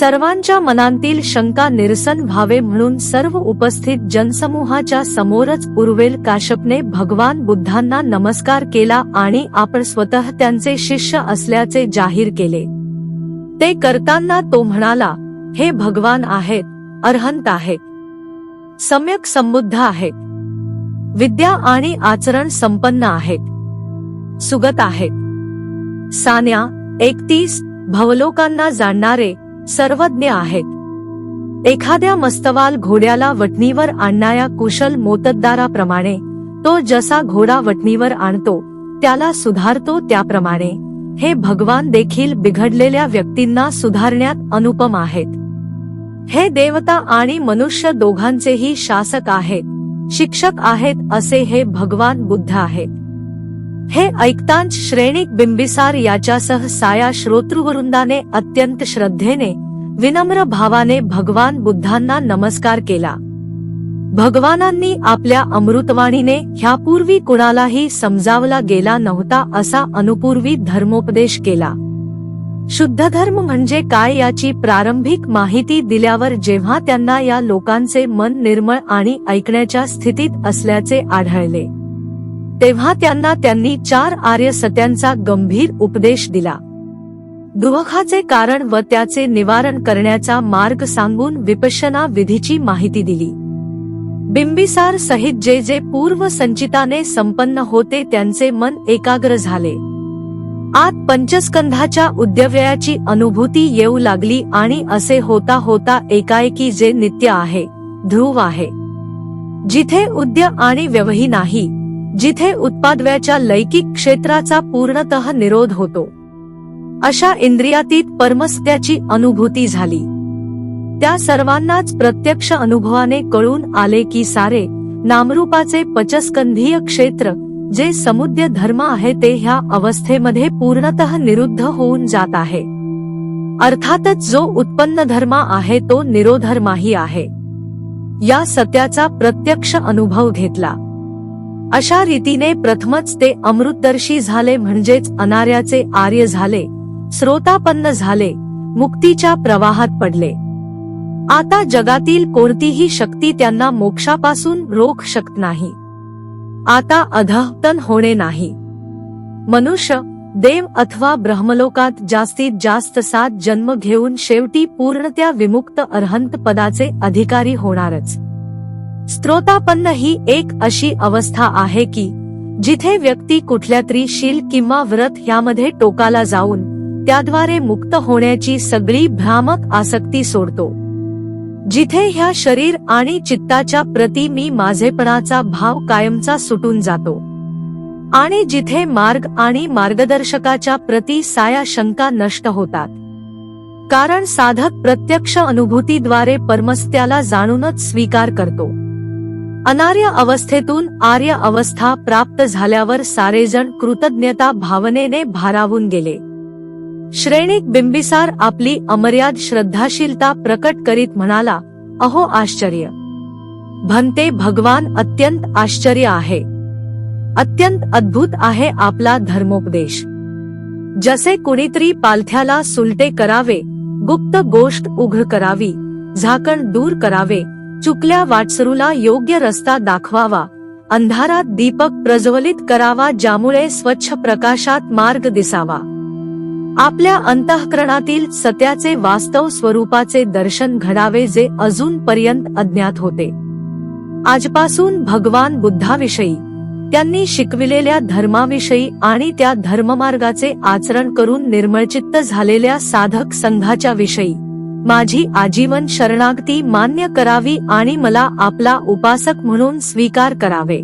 सर्वांच्या मनांतील शंका निरसन व्हावे म्हणून सर्व उपस्थित जनसमूहाच्या समोरच उर्वेल काश्यपने भगवान बुद्धांना नमस्कार केला आणि आपण स्वतः त्यांचे शिष्य असल्याचे जाहीर केले. ते करताना तो म्हणाला हे भगवान आहेत अर्हंत आहेत. सम्यक समृद्ध आहेत. विद्या आणि आचरण संपन्न आहेत. सुगत आहेत. सान्या एकतीस भवलोकांना जाणणारे सर्वज्ञ आहेत. एखाद्या मस्तवाल घोड्याला वटणीवर आणणाऱ्या कुशल मोतद्दाराप्रमाणे तो जसा घोडा वटणीवर आणतो त्याला सुधारतो त्याप्रमाणे हे भगवान देखील बिघडलेल्या व्यक्तींना सुधारण्यात अनुपम आहेत. हे देवता आणि मनुष्य दोघांचेही शासक आहेत शिक्षक आहेत असे हे भगवान बुद्ध आहेत. हे ऐकतांच श्रेणिक बिंबिसार याच्यासह साया श्रोतृवृंदाने अत्यंत श्रद्धेने विनम्र भावाने भगवान बुद्धांना नमस्कार केला. भगवानांनी आपल्या अमृतवाणीने ह्यापूर्वी कुणालाही समजावला गेला नव्हता असा अनुपूर्वी धर्मोपदेश केला. शुद्ध धर्म म्हणजे काय याची प्रारंभिक माहिती दिल्यावर जेव्हा त्यांना या लोकांचे मन निर्मळ आणि ऐकण्याच्या स्थितीत असल्याचे आढळले. तेव्हा त्यांना त्यांनी चार आर्य सत्यांचा गंभीर उपदेश दिला. दुःखाचे कारण व त्याचे निवारण करण्याचा मार्ग सांगून विपशना विधीची माहिती दिली. बिंबिसार सहित जे जे पूर्व संचिताने संपन्न होते त्यांचे मन एकाग्र झाले. आत पंचस्कंधाच्या उद्यव्ययाची अनुभूती येऊ लागली आणि असे होता होता एकाएकी जे नित्य आहे ध्रुव आहे. जिथे उद्य आणि व्यवही नाही जिथे उत्पादव्याच्या लैकिक क्षेत्राचा पूर्णतः निरोध होतो. अशा इंद्रियातीत परमस्त्याची अनुभूती झाली. त्या सर्वांनाच प्रत्यक्ष अनुभवाने कळून आले की सारे नामरूपाचे पचस्कंधीय क्षेत्र जे समुद्य धर्म आहे ते ह्या अवस्थेमध्ये पूर्णतः निरुद्ध होऊन जात आहे. अर्थातच जो उत्पन्न धर्म आहे तो निरोधर्माही आहे. या सत्याचा प्रत्यक्ष अनुभव घेतला. अशा रीतीने प्रथमच ते अमृतदर्शी झाले म्हणजेच अनार्याचे आर्य झाले श्रोतापन्न झाले मुक्तीच्या प्रवाहात पडले. आता जगातील कोणतीही शक्ती त्यांना मोक्षापासून रोख शकत नाही. आता अधहतन होणे नाही. मनुष्य देव अथवा ब्रह्मलोकात जास्तीत जास्त सात जन्म घेऊन शेवटी पूर्णत्या विमुक्त अर्हंत पदाचे अधिकारी होणारच. स्त्रोतापन्न ही एक अशी अवस्था आहे की जिथे व्यक्ती कुठल्या तरी शील किंवा व्रत ह्यामध्ये टोकाला जाऊन त्याद्वारे मुक्त होण्याची सगळी भ्रामक आसक्ती सोडतो. जिथे ह्या शरीर आणि चित्ताच्या प्रती मी माझेपणाचा भाव कायमचा सुटून जातो. आणि जिथे मार्ग आणि मार्गदर्शकाच्या प्रती साया शंका नष्ट होतात. कारण साधक प्रत्यक्ष अनुभूतीद्वारे परमस्त्याला जाणूनच स्वीकार करतो. अनार्य अवस्थेतून आर्य अवस्था प्राप्त झाल्यावर सारेजण कृतज्ञता भावनेने भारावून गेले. श्रेणिक बिंबिसार आपली अमर्याद श्रद्धाशीलता प्रकट करीत म्हणाला अहो आश्चर्य! भंते भगवान अत्यंत आश्चर्य आहे. अत्यंत अद्भुत आहे आपला धर्मोपदेश. जसे कुणीतरी पालथ्याला सुलटे करावे गुप्त गोष्ट उघड करावी झाकण दूर करावे चुकल्या वाटसरूला योग्य रस्ता दाखवावा. अंधारात दीपक प्रज्वलित करावा ज्यामुळे स्वच्छ प्रकाशात मार्ग दिसावा. आपल्या अंतःकरणातील सत्याचे वास्तव स्वरूपाचे दर्शन घडावे जे अजून पर्यंत अज्ञात होते. आजपासून भगवान बुद्धाविषयी त्यांनी शिकविलेल्या धर्माविषयी आणि त्या धर्ममार्गाचे आचरण करून निर्मळचित्त झालेल्या साधक संघाच्या विषयी. माझी आजीवन शरणागती मान्य करावी आणि मला आपला उपासक म्हणून स्वीकार करावे.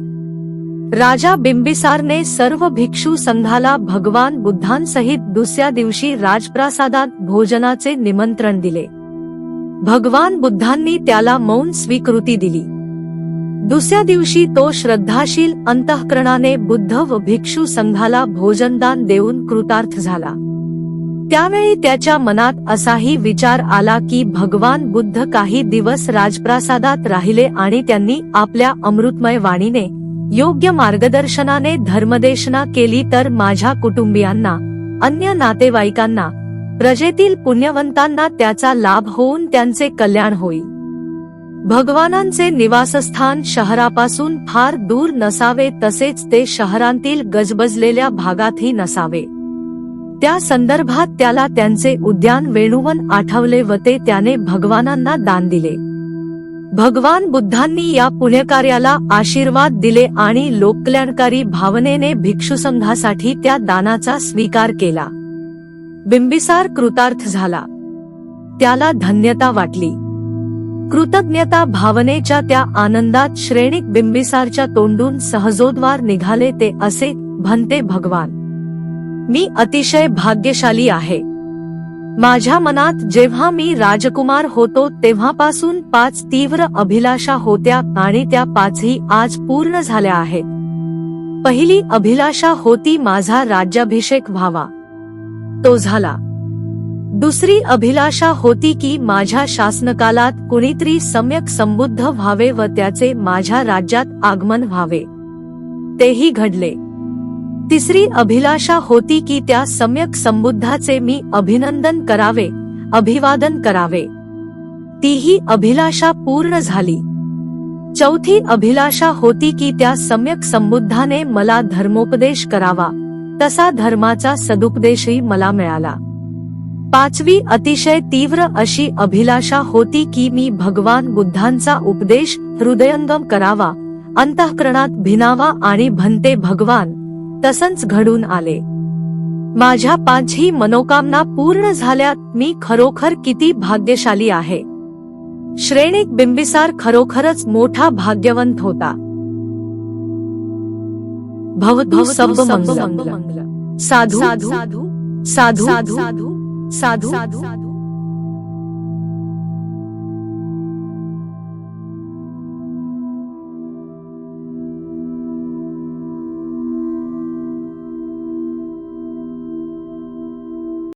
राजा बिंबिसारने सर्व भिक्षू संघाला भगवान बुद्धांसहित दुसऱ्या दिवशी राजप्रासादात भोजनाचे निमंत्रण दिले. भगवान बुद्धांनी त्याला मौन स्वीकृती दिली. दुसऱ्या दिवशी तो श्रद्धाशील अंतःकरणाने बुद्ध व भिक्षू संघाला भोजनदान देऊन कृतार्थ झाला. त्यावेळी त्याच्या मनात असाही विचार आला की भगवान बुद्ध काही दिवस राजप्रासादात राहिले आणि त्यांनी आपल्या अमृतमय वाणीने योग्य मार्गदर्शनाने धर्मदेशना केली तर माझ्या कुटुंबियांना अन्य नातेवाईकांना प्रजेतील पुण्यवंतांना त्याचा लाभ होऊन त्यांचे कल्याण होईल. भगवानांचे निवासस्थान शहरापासून फार दूर नसावे तसेच ते शहरांतील गजबजलेल्या भागातही नसावे. त्या संदर्भात त्याला त्यांचे उद्यान वेणुवन आठवले व ते त्याने भगवानांना दान दिले. भगवान बुद्धांनी या पुण्यकार्याला आशीर्वाद दिले आणि लोककल्याणकारी भावनेने भिक्षुसंघासाठी त्या दानाचा स्वीकार केला. बिंबिसार कृतार्थ झाला. त्याला धन्यता वाटली. कृतज्ञता भावनेच्या त्या आनंदात श्रेणिक बिंबिसारच्या तोंडून सहजोद्वार निघाले ते असे भन्ते भगवान. मी अतिशय भाग्यशाली आहे. माझ्या मनात जेव्हा मी राजकुमार होतो तेव्हापासून पाच तीव्र अभिलाषा होत्या आणि त्या पाचही आज पूर्ण झाल्या आहेत. पहिली अभिलाषा होती माझा राज्याभिषेक व्हावा. तो झाला. दुसरी अभिलाषा होती की माझ्या शासनकालात कुणीतरी सम्यक संबुद्ध व्हावे व त्याचे माझ्या राज्यात आगमन व्हावे. तेही घडले. तिसरी अभिलाषा होती की त्या सम्यक संबुद्धाचे मी अभिनंदन करावे अभिवादन करावे. तीही अभिलाषा पूर्ण झाली. चौथी अभिलाषा होती की त्या सम्यक संबुद्धाने मला धर्मोपदेश करावा तसा धर्माचा सदुपदेशही मला मिळाला. पाचवी अतिशय तीव्र अशी अभिलाषा होती की मी भगवान बुद्धांचा उपदेश हृदयंगम करावा अंतःकरणात भिनावा आणि भंते भगवान तसंच घडून आले माझ्या पाचही मनोकामना पूर्ण झाल्यात मी खरोखर किती भाग्यशाली आहे श्रेणिक बिंबिसार खरोखरच मोठा भाग्यवंत होता भवतु सब मंगल साधू साधू साधू साधू साधू साधू